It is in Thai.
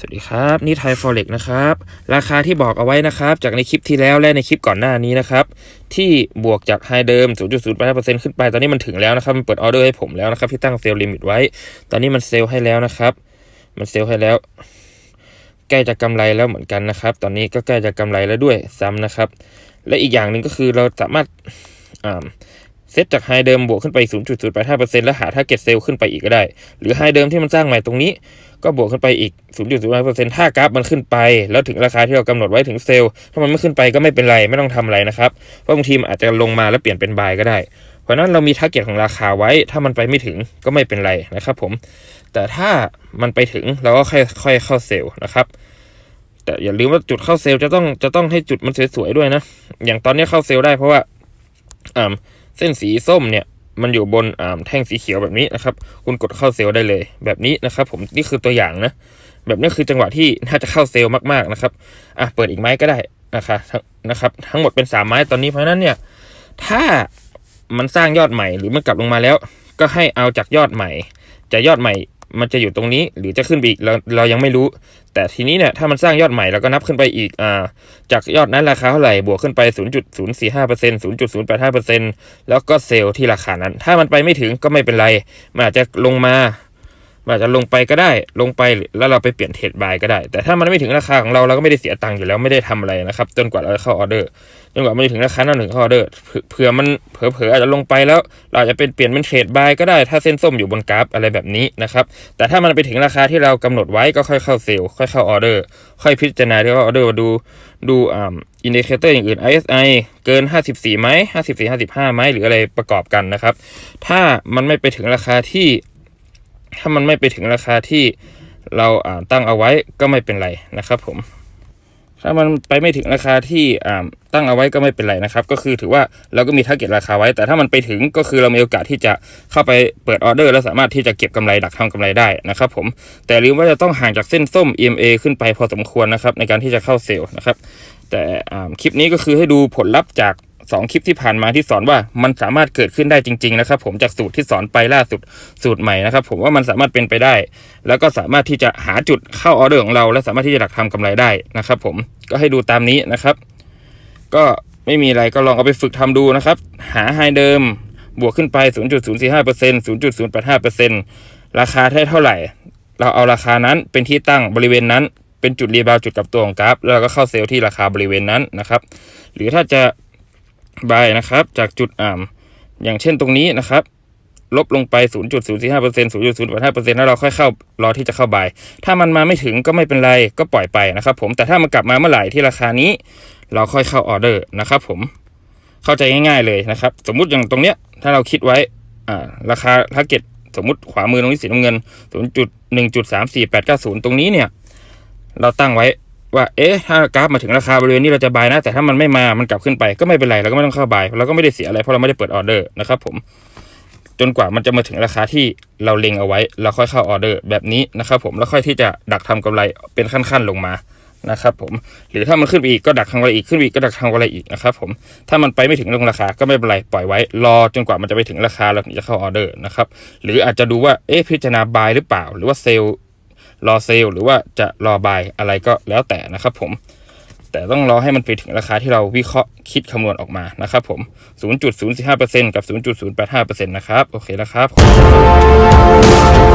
สวัสดีครับ นี่ไทยฟอเร็กนะครับ ราคาที่บอกเอาไว้นะครับ จากในคลิปที่แล้วและในคลิปก่อนหน้านี้นะครับ ที่บวกจากไฮเดิม 0.08%ขึ้นไป ตอนนี้มันถึงแล้วนะครับ มันเปิดออเดอร์ให้ผมแล้วนะครับที่ตั้งเซลล์ลิมิตไว้ ตอนนี้มันเซลล์ให้แล้วนะครับ มันเซลล์ให้แล้ว ใกล้จะกำไรแล้วเหมือนกันนะครับ ตอนนี้ก็ใกล้จะกำไรแล้วด้วยซ้ำนะครับ และอีกอย่างหนึ่งก็คือเราสามารถ เซตจากไฮเดิมบวกขึ้นไป0.085%แล้วหาทาร์เก็ตเซลล์ขึ้นไปอีกก็ได้ หรือไฮเดิมที่มันสร้างใหม่ตรงนี้ ก็บวกขึ้นไปอีก 0.05%ถ้ากราฟมันขึ้นไป แล้วถึงราคาที่เรากำหนดไว้ถึงเซลล์ ถ้ามันไม่ขึ้นไปก็ไม่เป็นไรไม่ต้องทำอะไรนะครับ เพราะบางทีมันอาจจะลงมาแล้วเปลี่ยนเป็นบายก็ได้ เพราะนั้นเรามีทาร์เก็ตของราคาไว้ ถ้ามันไปไม่ถึงก็ไม่เป็นไรนะครับผม แต่ถ้ามันไปถึงเราก็ค่อยค่อยเข้าเซลล์นะครับแต่อย่าลืมว่าจุดเข้าเซลล์จะต้องจะต้องให้จุดมันสวยๆด้วยนะ อย่างตอนนี้เข้าเซลล์ได้เพราะว่าอ่า เส้นสีส้มเนี่ยมันอยู่บนอ่าแท่งสีเขียวแบบนี้นะครับ คุณกดเข้าเซลล์ได้เลยแบบนี้นะครับ ผมนี่คือตัวอย่างนะแบบนี้คือจังหวะที่น่าจะเข้าเซลล์มากๆนะครับอะเปิดอีกไม้ก็ได้นะคะนะครับ ทั้งหมดเป็นสามไม้ตอนนี้เพราะนั้นเนี่ย ถ้ามันสร้างยอดใหม่หรือมันกลับลงมาแล้ว ก็ให้เอาจากยอดใหม่จะยอดใหม่ มันจะอยู่ตรงนี้หรือจะขึ้นไปอีกเราเรายังไม่รู้ แต่ทีนี้เนี่ยถ้ามันสร้างยอดใหม่เราก็นับขึ้นไปอีกอ่าจากยอดนั้นราคาเท่าไหร่บวกขึ้นไป 0.045% 0.085%แล้วก็เซลล์ที่ราคานั้น ถ้ามันไปไม่ถึงก็ไม่เป็นไร มันอาจจะลงมา อาจจะลงไปก็ได้ ลงไปแล้วเราไปเปลี่ยนเทรดบายก็ได้ แต่ถ้ามันไม่ถึงราคาของเราเราก็ไม่ได้เสียตังค์อยู่แล้วไม่ได้ทำอะไรนะครับ จนกว่าเราจะเข้าออเดอร์จนกว่ามันจะถึงราคานั้นถึงเข้าออเดอร์เผื่อมันเผลอๆอาจจะลงไปแล้ว เราอาจจะเป็นเปลี่ยนเป็นเทรดบายก็ได้ ถ้าเส้นส้มอยู่บนกราฟอะไรแบบนี้นะครับ แต่ถ้ามันไปถึงราคาที่เรากำหนดไว้ก็ค่อยเข้าเซลล์ค่อยเข้าออเดอร์ ค่อยพิจารณาที่ว่าออเดอร์ดูดูอ่าอินดิเคเตอร์อย่างอื่น ISI เกิน 54ไหม54 55ไหมหรืออะไรประกอบกันนะครับ ถ้ามันไม่ไปถึงราคาที่ ถ้ามันไม่ไปถึงราคาที่เราตั้งเอาไว้ก็ไม่เป็นไรนะครับผม ถ้ามันไปไม่ถึงราคาที่ตั้งเอาไว้ก็ไม่เป็นไรนะครับ ก็คือถือว่าเราก็มีทาร์เก็ตราคาไว้ แต่ถ้ามันไปถึงก็คือเรามีโอกาสที่จะเข้าไปเปิดออเดอร์ แล้วสามารถที่จะเก็บกำไรดักทำกำไรได้นะครับผม แต่ลืมว่าจะต้องห่างจากเส้นส้ม EMA ขึ้นไปพอสมควรนะครับในการที่จะเข้าเซลล์นะครับ แต่คลิปนี้ก็คือให้ดูผลลัพธ์จาก 2 คลิปที่ผ่านมาที่สอนว่ามันสามารถเกิดขึ้นได้จริง ๆ นะครับ ผมจากสูตรที่สอนไปล่าสุดสูตรใหม่นะครับ ผมว่ามันสามารถเป็นไปได้ แล้วก็สามารถที่จะหาจุดเข้าออเดอร์ของเรา และสามารถที่จะดักทำกำไรได้นะครับ ผมก็ให้ดูตามนี้นะครับ ก็ไม่มีอะไรก็ลองเอาไปฝึกทำดูนะครับ หาไฮเดิม บวกขึ้นไป 0.045% 0.085%ราคาได้เท่าไหร่ เราเอาราคานั้นเป็นที่ตั้งบริเวณนั้นเป็นจุดรีบาวจุดกับตัวของกราฟ แล้วเราก็เข้าเซลล์ที่ราคาบริเวณนั้นนะครับ หรือถ้าจะ บายนะครับ จากจุดอ่าอย่างเช่นตรงนี้นะครับ ลบลงไป 0.045% 0.085%แล้วเราค่อยเข้ารอที่จะเข้าบาย ถ้ามันมาไม่ถึงก็ไม่เป็นไรก็ปล่อยไปนะครับ ผมแต่ถ้ามันกลับมาเมื่อไหร่ที่ราคานี้ เราค่อยเข้าออเดอร์นะครับ ผมเข้าใจง่ายๆเลยนะครับ สมมุติอย่างตรงเนี้ยถ้าเราคิดไว้อ่าราคาทาร์เก็ตสมมติขวามือตรงนี้สีน้ำเงิน 0.1.34890 ตรงนี้เนี่ย เราตั้งไว้ ว่าเอ๊ะถ้ากราฟมาถึงราคาบริเวณนี้เราจะบายนะ แต่ถ้ามันไม่มามันกลับขึ้นไปก็ไม่เป็นไรเราก็ไม่ต้องเข้าบายเราก็ไม่ได้เสียอะไรเพราะเราไม่ได้เปิดออเดอร์นะครับผมจนกว่ามันจะมาถึงราคาที่เราเล็งเอาไว้ เราค่อยเข้าออเดอร์แบบนี้นะครับผมแล้วค่อยที่จะดักทำกำไรเป็นขั้นๆลงมานะครับผมหรือถ้ามันขึ้นไปอีกก็ดักทำกำไรอีกขึ้นไปอีกก็ดักทำกำไรอีกนะครับผมถ้ามันไปไม่ถึงลงราคาก็ไม่เป็นไรปล่อยไว้ รอจนกว่ามันจะไปถึงราคาเราถึงจะเข้าออเดอร์นะครับหรืออาจจะดูว่าเอ๊ะพิจารณาบายหรือเปล่า หรือว่าเซลล์ รอเซลล์หรือว่าจะรอบายอะไรก็แล้วแต่นะครับผม แต่ต้องรอให้มันไปถึงราคาที่เราวิเคราะห์คิดคำนวณออกมานะครับผม 0.045%กับ 0.085%นะครับ โอเคนะครับ